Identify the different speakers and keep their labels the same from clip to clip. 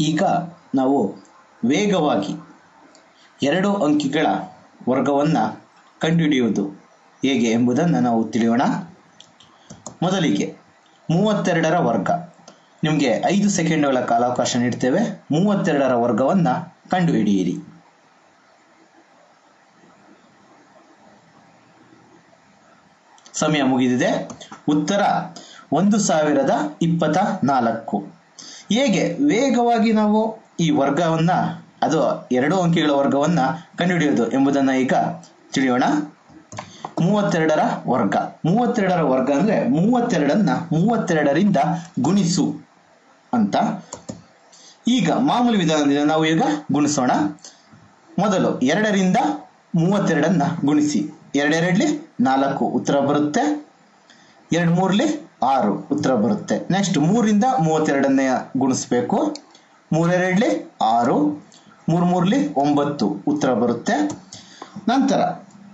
Speaker 1: ಈಗ ನಾವು ವೇಗವಾಗಿ ಎರಡು ಅಂಕಿಗಳ ವರ್ಗವನ್ನು ಕಂಡುಹಿಡಿಯುವುದು ಹೇಗೆ ಎಂಬುದನ್ನು ನಾವು ತಿಳಿಯೋಣ. ಮೊದಲಿಗೆ ಮೂವತ್ತೆರಡರ ವರ್ಗ. ನಿಮಗೆ ಐದು ಸೆಕೆಂಡ್ಗಳ ಕಾಲಾವಕಾಶ ನೀಡ್ತೇವೆ. ಮೂವತ್ತೆರಡರ ವರ್ಗವನ್ನು ಕಂಡುಹಿಡಿಯಿರಿ. ಸಮಯ ಮುಗಿದಿದೆ. ಉತ್ತರ ಒಂದು ಸಾವಿರದ ಇಪ್ಪತ್ತ ನಾಲ್ಕು. ಹೇಗೆ ವೇಗವಾಗಿ ನಾವು ಈ ವರ್ಗವನ್ನ, ಅದು ಎರಡು ಅಂಕಿಗಳ ವರ್ಗವನ್ನ ಕಂಡುಹಿಡಿಯೋದು ಎಂಬುದನ್ನ ಈಗ ತಿಳಿಯೋಣ. ಮೂವತ್ತೆರಡರ ವರ್ಗ. ಮೂವತ್ತೆರಡರ ವರ್ಗ ಅಂದ್ರೆ ಮೂವತ್ತೆರಡನ್ನ ಮೂವತ್ತೆರಡರಿಂದ ಗುಣಿಸು ಅಂತ. ಈಗ ಮಾಮೂಲಿ ವಿಧಾನದಿಂದ ನಾವು ಈಗ ಗುಣಿಸೋಣ. ಮೊದಲು ಎರಡರಿಂದ ಮೂವತ್ತೆರಡನ್ನ ಗುಣಿಸಿ. ಎರಡೆರಡ್ಲಿ ನಾಲ್ಕು ಉತ್ತರ ಬರುತ್ತೆ. ಎರಡು ಮೂರ್ಲಿ ಆರು ಉತ್ತರ ಬರುತ್ತೆ. ನೆಕ್ಸ್ಟ್ ಮೂರಿಂದ ಮೂವತ್ತೆರಡನ್ನೇ ಗುಣಿಸ್ಬೇಕು. ಮೂರೆರಡ್ಲಿ ಆರು ಮೂರ್ ಮೂರ್ಲಿ ಒಂಬತ್ತು ಉತ್ತರ ಬರುತ್ತೆ. ನಂತರ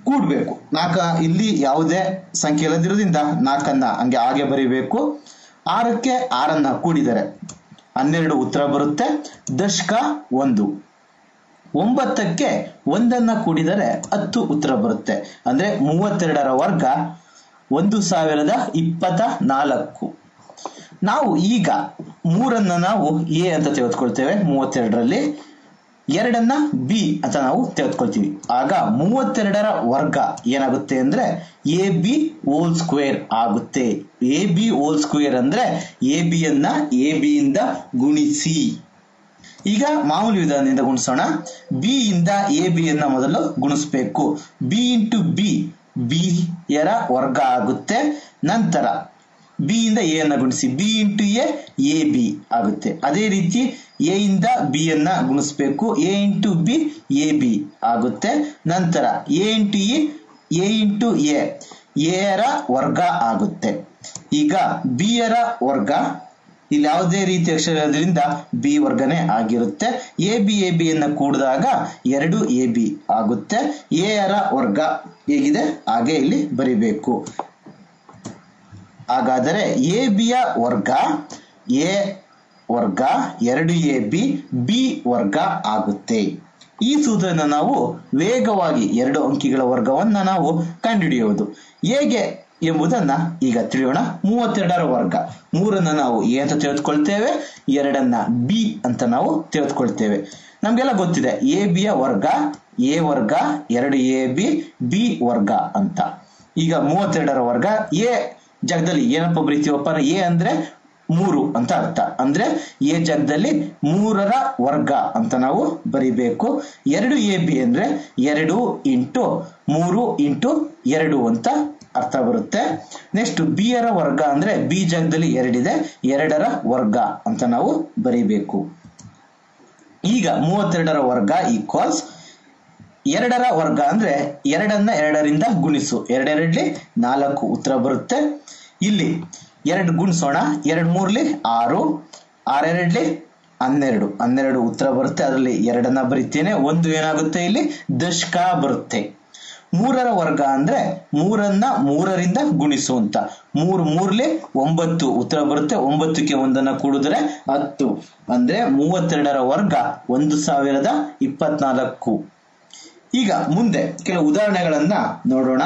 Speaker 1: ಕೂಡ್ಬೇಕು. ನಾಲ್ಕ ಇಲ್ಲಿ ಯಾವುದೇ ಸಂಖ್ಯೆ ಇಲ್ಲದಿರೋದ್ರಿಂದ ನಾಲ್ಕನ್ನ ಹಂಗೆ ಹಾಗೆ ಬರೀಬೇಕು. ಆರಕ್ಕೆ ಆರನ್ನ ಕೂಡಿದರೆ ಹನ್ನೆರಡು ಉತ್ತರ ಬರುತ್ತೆ. ದಶಕ ಒಂದು. ಒಂಬತ್ತಕ್ಕೆ ಒಂದನ್ನ ಕೂಡಿದರೆ ಹತ್ತು ಉತ್ತರ ಬರುತ್ತೆ. ಅಂದ್ರೆ ಮೂವತ್ತೆರಡರ ವರ್ಗ ಒಂದು ಸಾವಿರದ ಇಪ್ಪತ್ತ ನಾಲ್ಕು ನಾವು ಈಗ ಮೂರನ್ನ ನಾವು ಎ ಅಂತ ತೆಗೆದುಕೊಳ್ತೇವೆ, ಮೂವತ್ತೆರಡರಲ್ಲಿ. ಎರಡನ್ನ ಬಿ ಅಂತ ನಾವು ತೆಗೆದುಕೊಳ್ತೀವಿ. ಆಗ ಮೂವತ್ತೆರಡರ ವರ್ಗ ಏನಾಗುತ್ತೆ ಅಂದ್ರೆ ಎ ಬಿ ಓಲ್ ಸ್ಕ್ವೇರ್ ಆಗುತ್ತೆ. ಎ ಬಿ ಓಲ್ ಸ್ಕ್ವೇರ್ ಅಂದ್ರೆ ಎ ಬಿ ಅನ್ನ ಎ ಬಿ ಇಂದ ಗುಣಿಸಿ. ಈಗ ಮಾಮೂಲಿ ವಿಧಾನದಿಂದ ಗುಣಿಸೋಣ. ಬಿ ಇಂದ ಎ ಬಿ ಯನ್ನ ಮೊದಲು ಗುಣಿಸ್ಬೇಕು. ಬಿ ಇಂಟು ಬಿ ಬಿ ಯರ ವರ್ಗ ಆಗುತ್ತೆ. ನಂತರ ಬಿ ಇಂದ ಎ ಅನ್ನ ಗುಣಿಸಿ, B into A A B ಆಗುತ್ತೆ. ಅದೇ ರೀತಿ ಎ ಇಂದ ಬಿ ಅನ್ನ ಗುಣಿಸ್ಬೇಕು. A into B, A B ಆಗುತ್ತೆ. ನಂತರ A into E, A into A ಎರ ವರ್ಗ ಆಗುತ್ತೆ. ಈಗ ಬಿ ಯರ ವರ್ಗ ಇಲ್ಲಿ ಯಾವುದೇ ರೀತಿ ಅಕ್ಷರ ಇರೋದ್ರಿಂದ ಬಿ ವರ್ಗನೆ ಆಗಿರುತ್ತೆ. ಎ ಬಿ ಎ ಬಿ ಅನ್ನ ಕೂಡಿದಾಗ ಎರಡು ಎ ಬಿ ಆಗುತ್ತೆ. ಎ ವರ್ಗ ಹೇಗಿದೆ? ಹಾಗೆ ಇಲ್ಲಿ ಬರಿಬೇಕು. ಹಾಗಾದರೆ ಎ ಬಿಯ ವರ್ಗ ಎ ವರ್ಗ, ಎರಡು ಎ ಬಿ ಬಿ ವರ್ಗ ಆಗುತ್ತೆ. ಈ ಸೂತ್ರನ ನಾವು ವೇಗವಾಗಿ ಎರಡು ಅಂಕಿಗಳ ವರ್ಗವನ್ನ ನಾವು ಕಂಡುಹಿಡಿಯುವುದು ಹೇಗೆ ಎಂಬುದನ್ನ ಈಗ ತಿಳಿಯೋಣ. ಮೂವತ್ತೆರಡರ ವರ್ಗ. ಮೂರನ್ನ ನಾವು ಎ ಅಂತ ತಿಳಿದುಕೊಳ್ತೇವೆ ಎರಡನ್ನ ಬಿ ಅಂತ ನಾವು ತಿಳಿದುಕೊಳ್ತೇವೆ ನಮ್ಗೆಲ್ಲ ಗೊತ್ತಿದೆ, ಎ ಬಿಯ ವರ್ಗ, ಎ ವರ್ಗ, ಎರಡು ಎ, ಬಿ ಬಿ ವರ್ಗ ಅಂತ. ಈಗ ಮೂವತ್ತೆರಡರ ವರ್ಗ, ಎ ಜಾಗದಲ್ಲಿ ಏನಪ್ಪ ಬರೀತೀವಪ್ಪ ಎ ಅಂದ್ರೆ ಮೂರು ಅಂತ ಅರ್ಥ. ಅಂದ್ರೆ ಎ ಜಾಗದಲ್ಲಿ ಮೂರರ ವರ್ಗ ಅಂತ ನಾವು ಬರಿಬೇಕು. ಎರಡು ಎ, ಬಿ ಅಂದ್ರೆ ಎರಡು ಇಂಟು ಮೂರು ಇಂಟು ಎರಡು ಅಂತ ಅರ್ಥ ಬರುತ್ತೆ. ನೆಕ್ಸ್ಟ್ ಬಿ ಯರ ವರ್ಗ ಅಂದ್ರೆ ಬಿ ಜಾಗದಲ್ಲಿ ಎರಡಿದೆ. ಎರಡರ ವರ್ಗ ಅಂತ ನಾವು ಬರಿಬೇಕು. ಈಗ ಮೂವತ್ತೆರಡರ ವರ್ಗ ಈಕ್ವಲ್ಸ್ ಎರಡರ ವರ್ಗ ಅಂದ್ರೆ ಎರಡನ್ನ ಎರಡರಿಂದ ಗುಣಿಸು. ಎರಡೆರಡ್ಲಿ ನಾಲ್ಕು ಉತ್ತರ ಬರುತ್ತೆ. ಇಲ್ಲಿ ಎರಡು ಗುಣಿಸೋಣ. ಎರಡ್ ಮೂರ್ಲಿ ಆರು. ಆರೆರಡ್ಲಿ ಹನ್ನೆರಡು. ಹನ್ನೆರಡು ಉತ್ತರ ಬರುತ್ತೆ. ಅದರಲ್ಲಿ ಎರಡನ್ನ ಬರಿತೇನೆ. ಒಂದು ಏನಾಗುತ್ತೆ ಇಲ್ಲಿ? ದಶಕ ಬರುತ್ತೆ. ಮೂರರ ವರ್ಗ ಅಂದ್ರೆ ಮೂರನ್ನ ಮೂರರಿಂದ ಗುಣಿಸು ಅಂತ. ಮೂರು ಮೂರ್ಲಿ ಒಂಬತ್ತು. ಉತ್ತರ ಬರುತ್ತೆ ಒಂಬತ್ತಕ್ಕೆ ಒಂದನ್ನ ಕೂಡಿದ್ರೆ ಹತ್ತು. ಅಂದ್ರೆ ಮೂವತ್ತೆರಡರ ವರ್ಗ ಒಂದು ಸಾವಿರದ ಇಪ್ಪತ್ನಾಲ್ಕು. ಈಗ ಮುಂದೆ ಕೆಲವು ಉದಾಹರಣೆಗಳನ್ನ ನೋಡೋಣ.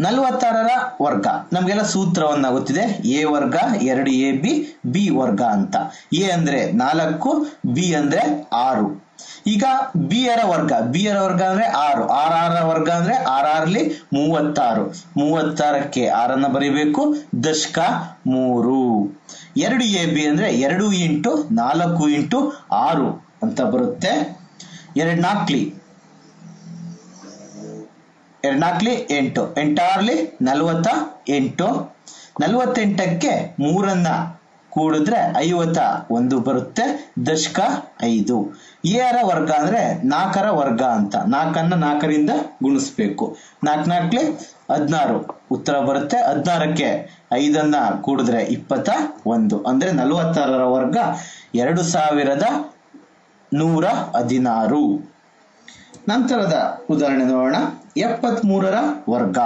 Speaker 1: ನಲವತ್ತಾರರ ವರ್ಗ. ನಮ್ಗೆಲ್ಲ ಸೂತ್ರವನ್ನ ಗೊತ್ತಿದೆ. ಎ ವರ್ಗ, ಎರಡು ಎ ಬಿ ಬಿ ವರ್ಗ ಅಂತ. ಎ ಅಂದ್ರೆ ನಾಲ್ಕು, ಬಿ ಅಂದ್ರೆ ಆರು. ಈಗ ಬಿ ಆರ ವರ್ಗ ಬಿ ಯರ ವರ್ಗ ಅಂದ್ರೆ ಆರು ಆರ್ ಆರ ವರ್ಗ ಅಂದ್ರೆ ಆರ್ ಆರ್ಲಿ ಮೂವತ್ತಾರು. ಮೂವತ್ತಾರಕ್ಕೆ ಆರನ್ನ ಬರೀಬೇಕು, ದಶಕ ಮೂರು. ಎರಡು ಎ ಬಿ ಅಂದ್ರೆ ಎರಡು ಇಂಟು ನಾಲ್ಕು ಇಂಟು ಆರು ಅಂತ ಬರುತ್ತೆ. ಎರಡ್ನಾಕ್ಲಿ ಎರಡ್ನಾಕ್ಲಿ ಎಂಟು, ಎಂಟಾರ್ಲಿ ನಲವತ್ತ ಎಂಟು. ನಲವತ್ತೆಂಟಕ್ಕೆ ಮೂರನ್ನ ಕೂಡಿದ್ರೆ ಐವತ್ತ ಒಂದು ಬರುತ್ತೆ, ದಶಕ ಐದು. ಏರ ವರ್ಗ ಅಂದ್ರೆ ನಾಲ್ಕರ ವರ್ಗ ಅಂತ. ನಾಲ್ಕನ್ನ ನಾಲ್ಕರಿಂದ ಗುಣಿಸ್ಬೇಕು. ನಾಲ್ಕು ನಾಲ್ಕಲಿ ಹದಿನಾರು. ಉತ್ತರ ಬರುತ್ತೆ, ಹದಿನಾರಕ್ಕೆ ಐದನ್ನ ಕೂಡಿದ್ರೆ ಇಪ್ಪತ್ತ ಒಂದು. ಅಂದ್ರೆ ನಲವತ್ತಾರರ ವರ್ಗ ಎರಡು ಸಾವಿರದ ನೂರ ಹದಿನಾರು. ನಂತರದ ಉದಾಹರಣೆ ನೋಡೋಣ. ಎಪ್ಪತ್ ಮೂರರ ವರ್ಗ.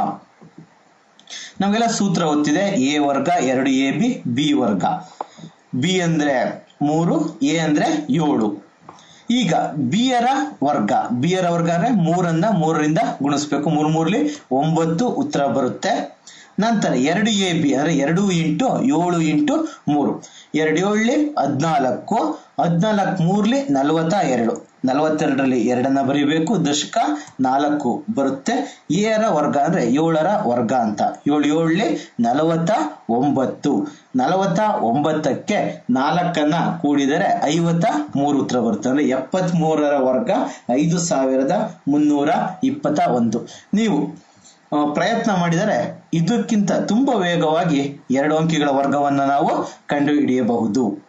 Speaker 1: ನಮಗೆಲ್ಲ ಸೂತ್ರ ಗೊತ್ತಿದೆ, ಎ ವರ್ಗ ಎರಡು ಎ ಬಿ ಬಿ ವರ್ಗ. ಬಿ ಅಂದ್ರೆ ಮೂರು, ಎ ಅಂದ್ರೆ ಏಳು. ಈಗ ಬಿಯರ ವರ್ಗ ಬಿಯರ ವರ್ಗ ಅಂದ್ರೆ ಮೂರನ್ನ ಮೂರರಿಂದ ಗುಣಿಸ್ಬೇಕು. ಮೂರ್ ಮೂರ್ಲಿ ಒಂಬತ್ತು ಉತ್ತರ ಬರುತ್ತೆ. ನಂತರ ಎರಡು ಎ ಬಿ ಅಂದ್ರೆ ಎರಡು ಇಂಟು ಏಳು ಇಂಟು ಮೂರು. ಎರಡು ಏಳ್ಲಿ ಹದ್ನಾಲ್ಕು ಹದ್ನಾಲ್ಕು ಮೂರ್ಲಿ ನಲ್ವತ್ತ ಎರಡು. ನಲವತ್ತೆರಡರಲ್ಲಿ ಎರಡನ್ನ ಬರೀಬೇಕು, ದಶಕ ನಾಲ್ಕು ಬರುತ್ತೆ. ಏರ ವರ್ಗ ಅಂದ್ರೆ ಏಳರ ವರ್ಗ ಅಂತ. ಏಳು ಏಳಲ್ಲಿ ನಲವತ್ತ ಒಂಬತ್ತು. ನಲವತ್ತ ಒಂಬತ್ತಕ್ಕೆ ನಾಲ್ಕನ್ನ ಕೂಡಿದರೆ ಐವತ್ತ ಮೂರು ಉತ್ತರ ಬರುತ್ತೆ. ಅಂದ್ರೆ ಎಪ್ಪತ್ತ್ ಮೂರರ ವರ್ಗ ಐದು ಸಾವಿರದ ಮುನ್ನೂರ ಇಪ್ಪತ್ತ ಒಂದು. ನೀವು ಪ್ರಯತ್ನ ಮಾಡಿದರೆ ಇದಕ್ಕಿಂತ ತುಂಬಾ ವೇಗವಾಗಿ ಎರಡು ಅಂಕಿಗಳ ವರ್ಗವನ್ನು ನಾವು ಕಂಡುಹಿಡಿಯಬಹುದು.